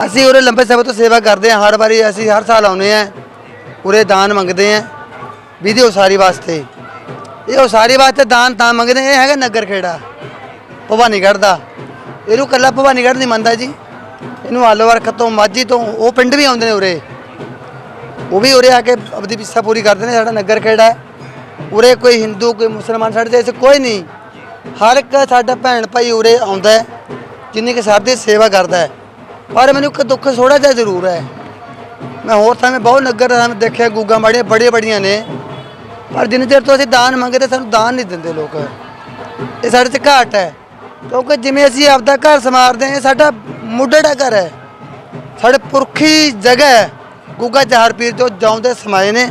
ਅਸੀਂ ਉਰੇ ਲੰਬੇ ਸਮੇਂ ਤੋਂ ਸੇਵਾ ਕਰਦੇ ਹਾਂ, ਹਰ ਵਾਰੀ ਅਸੀਂ ਹਰ ਸਾਲ ਆਉਨੇ ਆ ਉਰੇ ਦਾਨ ਮੰਗਦੇ ਆ ਵਿਧੀ ਉਸਾਰੀ ਵਾਸਤੇ। ਇਹ ਉਸਾਰੀ ਵਾਸਤੇ ਦਾਨ ਤਾਂ ਮੰਗਦੇ ਇਹ ਹੈਗਾ ਨਗਰ ਖੇੜਾ, ਭਵਾਨੀਗੜ੍ਹ ਦਾ। ਇਹਨੂੰ ਕੱਲਾ ਭਵਾਨੀਗੜ੍ਹ ਨਹੀਂ ਮੰਨਦਾ ਜੀ। ਇਹਨੂੰ ਆਲੋਵਰਖ ਤੋਂ, ਮਾਝੀ ਤੋਂ, ਉਹ ਪਿੰਡ ਵੀ ਆਉਂਦੇ ਨੇ ਉਰੇ। ਉਹ ਵੀ ਉਰੇ ਆ ਕੇ ਆਪਣੀ ਪਿੱਛਾ ਪੂਰੀ ਕਰਦੇ ਨੇ, ਸਾਡਾ ਨਗਰ ਖੇੜਾ ਹੈ। ਉਰੇ ਕੋਈ ਹਿੰਦੂ, ਕੋਈ ਮੁਸਲਮਾਨ ਸਾਡੇ ਦੇਸ਼ 'ਚ ਕੋਈ ਨਹੀਂ। ਹਰ ਇੱਕ ਸਾਡਾ ਭੈਣ ਭਾਈ ਉਰੇ ਆਉਂਦਾ ਹੈ, ਜਿੰਨੀ ਕਿ ਸਾਡੀ ਸੇਵਾ ਕਰਦਾ ਹੈ। ਪਰ ਮੈਨੂੰ ਇੱਕ ਦੁੱਖ ਥੋੜਾ ਜਿਹਾ ਜ਼ਰੂਰ ਹੈ। ਮੈਂ ਹੋਰ ਥਾਂ ਬਹੁਤ ਨਗਰ ਥਾਂ ਦੇਖਿਆ, ਗੂਗਾ ਮਾੜੀਆਂ, ਬੜੀਆਂ ਬੜੀਆਂ ਨੇ। ਪਰ ਜਿੰਨੇ ਚਿਰ ਤੋਂ ਅਸੀਂ ਦਾਨ ਮੰਗਦੇ, ਸਾਨੂੰ ਦਾਨ ਨਹੀਂ ਦਿੰਦੇ ਲੋਕ। ਇਹ ਸਾਡੇ 'ਚ ਘਾਟ ਹੈ। ਕਿਉਂਕਿ ਜਿਵੇਂ ਅਸੀਂ ਆਪਦਾ ਘਰ ਸਮਾਰਦੇ ਹਾਂ, ਇਹ ਸਾਡਾ ਮੁੱਢੜਾ ਘਰ ਹੈ। ਸਾਡੇ ਪੁਰਖੀ ਜਗ੍ਹਾ ਹੈ। ਗੁੱਗਾ ਜਹਰ ਪੀਰ ਜੋ ਜਾਉਂਦੇ ਸਮਾਏ ਨੇ।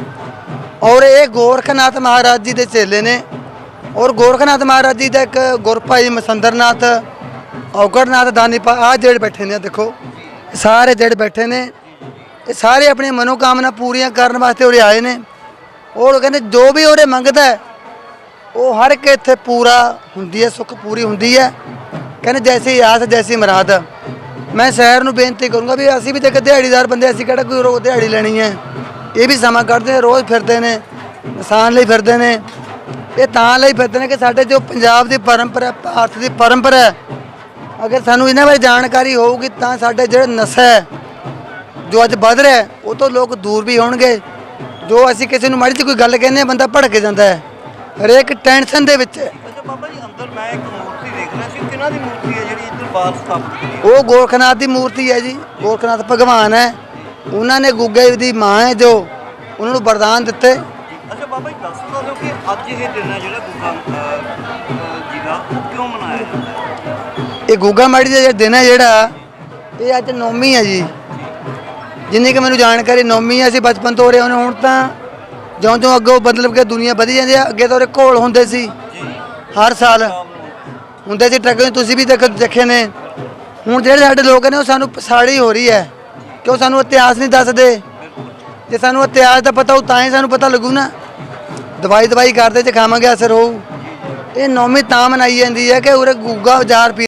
ਔਰ ਇਹ ਗੋਰਖਨਾਥ ਮਹਾਰਾਜ ਜੀ ਦੇ ਚੇਲੇ ਨੇ। ਔਰ ਗੋਰਖਨਾਥ ਮਹਾਰਾਜ ਜੀ ਦਾ ਇੱਕ ਗੁਰਭਾਈ ਮਸੰਦਰਨਾਥ, ਔਗੜਨਾਥ ਦਾਨੀਪਾ ਆ ਜਿਹੜੇ ਬੈਠੇ ਨੇ ਦੇਖੋ। ਸਾਰੇ ਜਿਹੜੇ ਬੈਠੇ ਨੇ। ਇਹ ਸਾਰੇ ਆਪਣੀਆਂ ਮਨੋਕਾਮਨਾ ਪੂਰੀਆਂ ਕਰਨ ਵਾਸਤੇ ਉਰੇ ਆਏ ਨੇ। ਉਹ ਕਹਿੰਦੇ, ਜੋ ਵੀ ਉਰੇ ਮੰਗਦਾ ਉਹ ਹਰ ਇੱਕ ਇੱਥੇ ਪੂਰਾ ਹੁੰਦੀ ਹੈ, ਸੁੱਖ ਪੂਰੀ ਹੁੰਦੀ ਹੈ। ਕਹਿੰਦੇ, ਜੈਸੀ ਆਸ ਜੈਸੀ ਮਰਾਦ। ਮੈਂ ਸ਼ਹਿਰ ਨੂੰ ਬੇਨਤੀ ਕਰੂੰਗਾ ਵੀ ਅਸੀਂ ਵੀ ਤੇ ਇੱਕ ਦਿਹਾੜੀਦਾਰ ਬੰਦੇ ਅਸੀਂ ਕਿਹੜਾ ਕੋਈ ਰੋਜ਼ ਦਿਹਾੜੀ ਲੈਣੀ ਹੈ। ਇਹ ਵੀ ਸਮਾਂ ਕੱਢਦੇ ਨੇ, ਰੋਜ਼ ਫਿਰਦੇ ਨੇ, ਇਨਸਾਨ ਲਈ ਫਿਰਦੇ ਨੇ। ਇਹ ਤਾਂ ਲਈ ਫਿਰਦੇ ਨੇ ਕਿ ਸਾਡੇ ਜੋ ਪੰਜਾਬ ਦੀ ਪਰੰਪਰਾ, ਭਾਰਤ ਦੀ ਪਰੰਪਰਾ ਅਗਰ ਸਾਨੂੰ ਇਹਨਾਂ ਬਾਰੇ ਜਾਣਕਾਰੀ ਹੋਊਗੀ ਤਾਂ ਸਾਡੇ ਜਿਹੜੇ ਨਸ਼ਾ ਹੈ ਜੋ ਅੱਜ ਵੱਧ ਰਿਹਾ ਉਹ ਤੋਂ ਲੋਕ ਦੂਰ ਵੀ ਹੋਣਗੇ। ਜੋ ਅਸੀਂ ਕਿਸੇ ਨੂੰ ਮਾੜੀ ਜਿਹੀ ਕੋਈ ਗੱਲ ਕਹਿੰਦੇ ਹਾਂ ਬੰਦਾ ਭੜਕ ਜਾਂਦਾ ਹੈ। ਹਰੇਕ ਟੈਨਸ਼ਨ ਦੇ ਵਿੱਚ ਹੈ। ਅੱਛਾ ਬਾਬਾ ਜੀ ਅੰਦਰ ਮੈਂ ਇੱਕ ਮੂਰਤੀ ਦੇਖ ਰਿਹਾ ਸੀ। ਕਿਹਨਾਂ ਦੀ ਮੂਰਤੀ ਹੈ ਜਿਹੜੀ ਇੱਧਰ ਬਾਹਰ ਸਥਾਪਿਤ ਕੀਤੀ ਹੈ? ਉਹ ਗੋਰਖਨਾਥ ਦੀ ਮੂਰਤੀ ਹੈ ਜੀ। ਗੋਰਖਨਾਥ ਭਗਵਾਨ ਹੈ। ਉਹਨਾਂ ਨੇ ਗੁੱਗੇ ਦੀ ਮਾਂ ਹੈ ਜੋ ਉਹਨਾਂ ਨੂੰ ਵਰਦਾਨ ਦਿੱਤੇ। ਅੱਛਾ ਬਾਬਾ ਜੀ ਦੱਸ ਸਕਦੇ ਹੋ ਕਿ ਅੱਜ ਇਹ ਦਿਨ ਹੈ ਜਿਹੜਾ ਗੁੱਗਾ ਅਹ, ਅਹ, ਜੀ ਦਾ ਉਹ ਕਿਉਂ ਮਨਾਇਆ ਜਾਂਦਾ ਹੈ? ਇਹ ਗੁੱਗਾ ਮਾੜੀ ਦਾ ਦਿਨ ਹੈ ਜਿਹੜਾ, ਇਹ ਅੱਜ ਨੌਮੀ ਹੈ ਜੀ। ਜਿੰਨੀ ਕਿ ਮੈਨੂੰ ਜਾਣਕਾਰੀ ਨੌਮੀ ਹੈ, ਅਸੀਂ ਬਚਪਨ ਤੋਂ ਰਹੇ ਹਾਂ, ਹੁਣ ਤਾਂ ਜਿਉਂ ਜਿਉਂ ਅੱਗੋਂ ਬਦਲ ਕਿ ਦੁਨੀਆ ਵਧੀ ਜਾਂਦੀ ਹੈ, ਅੱਗੇ ਤਾਂ ਉਰੇ ਘੋਲ ਹੁੰਦੇ ਸੀ। ਹਰ ਸਾਲ ਹੁੰਦੇ ਸੀ ਟਰੱਕ, ਤੁਸੀਂ ਵੀ ਦੇਖ, ਦੇਖੇ ਨੇ। ਹੁਣ ਜਿਹੜੇ ਸਾਡੇ ਲੋਕ ਨੇ, ਉਹ ਸਾਨੂੰ ਪਛਾੜੀ ਹੋ ਰਹੀ ਹੈ। ਕਿ ਉਹ ਸਾਨੂੰ ਇਤਿਹਾਸ ਨਹੀਂ ਦੱਸਦੇ? ਜੇ ਸਾਨੂੰ ਇਤਿਹਾਸ ਦਾ ਪਤਾ ਹੋ ਤਾਂ ਹੀ ਸਾਨੂੰ ਪਤਾ ਲੱਗੂ ਨਾ। ਦਵਾਈ ਦਵਾਈ ਕਰਦੇ ਜੇ ਖਾਵਾਂਗੇ, ਅਸਰ ਹੋਊ। ਇਹ ਨੌਮੀ ਤਾਂ ਮਨਾਈ ਜਾਂਦੀ ਹੈ ਕਿ ਉਰੇ ਗੁੱਗਾ ਬਾਜ਼ਾਰ ਪੀ